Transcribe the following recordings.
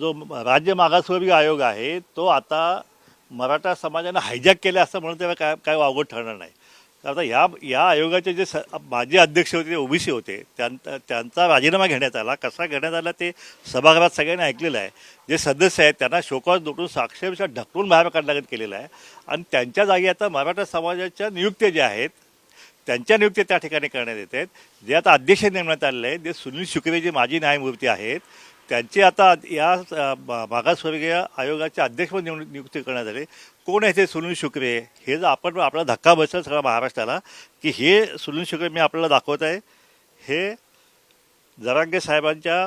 जो राज्य मागासवर्गीय आयोग आहे तो आता मराठा समाजानं हायजॅक केला असं म्हणून त्याला काय काय वावगं ठरणार नाही. तर आता या या आयोगाचे जे स माजी अध्यक्ष होते ते ओबीसी होते त्यां त्यांचा राजीनामा घेण्यात आला. कसा घेण्यात आला ते सभागृहात सगळ्यांनी ऐकलेलं आहे. जे सदस्य आहेत त्यांना शोकॉज नोटून साक्षरशा ढकलून बाहेर काढण्यात केलेलं आहे. आणि त्यांच्या जागी आता मराठा समाजाच्या नियुक्त्या ज्या आहेत त्यांच्या नियुक्त्या त्या ठिकाणी करण्यात येत आहेत. जे आता अध्यक्ष नेमण्यात आलेले आहेत जे सुनील शुक्रे जे माजी न्यायमूर्ती आहेत त्यांची आता या मागासवर्गीय आयोगाचे अध्यक्ष म्हणून निवड- नियुक्ती करण्यात आली. कोण आहे ते सुनील शुक्रे? हे जर आपण आपला धक्का बसला सगळ्या महाराष्ट्राला की हे सुनील शुक्रे मी आपल्याला दाखवत आहे हे जरांगे साहेबांच्या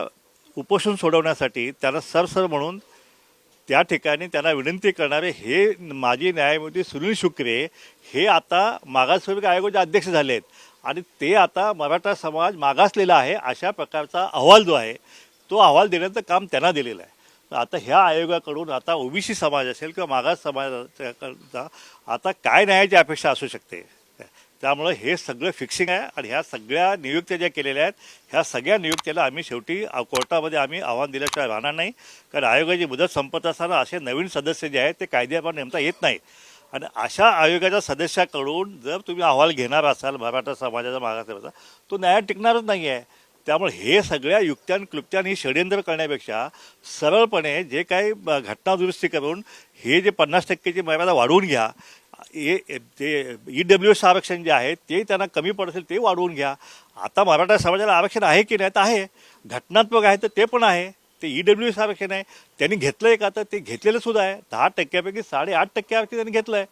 उपोषण सोडवण्यासाठी त्यांना सरसर म्हणून त्या ठिकाणी त्यांना विनंती करणारे हे माजी न्यायमूर्ती सुनील शुक्रे हे आता मागासवर्गीय आयोगाचे अध्यक्ष झाले आहेत आणि ते आता मराठा समाज मागासलेला आहे अशा प्रकारचा अहवाल जो आहे तो अहवाल देण्याचं काम त्यांना दिलेलं आहे. तर आता ह्या आयोगाकडून आता ओबीसी समाज असेल किंवा मागास समाजाचा आता काय न्यायाची अपेक्षा असू शकते? त्यामुळं हे सगळं फिक्सिंग आहे आणि ह्या सगळ्या नियुक्त्या ज्या केलेल्या आहेत ह्या सगळ्या नियुक्त्याला आम्ही शेवटी कोर्टामध्ये आम्ही आव्हान दिल्याशिवाय राहणार नाही. कारण आयोगाची मुदत संपत असताना असे नवीन सदस्य जे आहेत ते कायद्यापण नेमता येत नाही. आणि अशा आयोगाच्या सदस्याकडून जर तुम्ही अहवाल घेणार असाल मराठा समाजाचा मागासवर्गाचा तो न्यायात टिकणारच नाही आहे त्यामुळे हे सगळ्या युक्त्यान क्लुप्त्यान ही षडयंत्र करण्यापेक्षा सरळपणे जे काही घटना दुरुस्ती करून हे जे पन्नास टक्केची मर्यादा वाढवून घ्या ए ते ई डब्ल्यू एस आरक्षण जे आहे ते त्यांना कमी पडत असेल ते वाढवून घ्या. आता मराठा समाजाला आरक्षण आहे की नाही तर आहे. घटनात्मक आहे तर ते पण आहे. ते ई डब्ल्यू एस आरक्षण आहे. त्यांनी घेतलं आहे का तर ते घेतलेलं सुद्धा आहे. दहा टक्क्यापैकी साडेआठ टक्के आरक्षण त्यांनी घेतलं आहे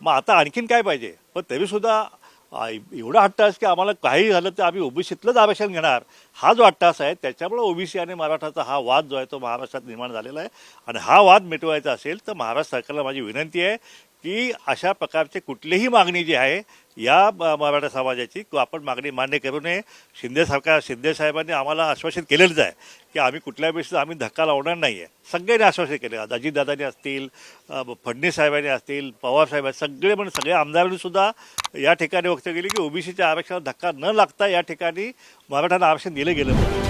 मग आता आणखीन काय पाहिजे? पण तरीसुद्धा एवढा हट्टास की आम्हाला काही झालं तर आम्ही ओबीसीतलंच आरक्षण घेणार. हा जो हट्टास आहे त्याच्यामुळे ओबीसी आणि मराठाचा हा वाद जो आहे तो महाराष्ट्रात निर्माण झालेला आहे. आणि हा वाद मिटवायचा असेल तर महाराष्ट्र सरकारला माझी विनंती आहे की अशा प्रकारचे कुठलीही मागणी जी आहे या म- मराठा समाजाची किंवा आपण मागणी मान्य करू नये. शिंदे सरकार शिंदे साहेबांनी आम्हाला आश्वासित केलेलंच आहे की आम्ही कुठल्या बेसिस आम्ही धक्का लावणार नाही आहे सगळ्यांनी आश्वासित केले. अजितदादांनी असतील अ, फडणवीस साहेबांनी असतील पवार साहेब सगळे म्हणजे सगळ्या आमदारांनी सुद्धा या ठिकाणी व्यक्त केली की ओबीसीच्या आरक्षणाला धक्का न लागता या ठिकाणी मराठ्यांना आरक्षण दिलं गेलं. पाहिजे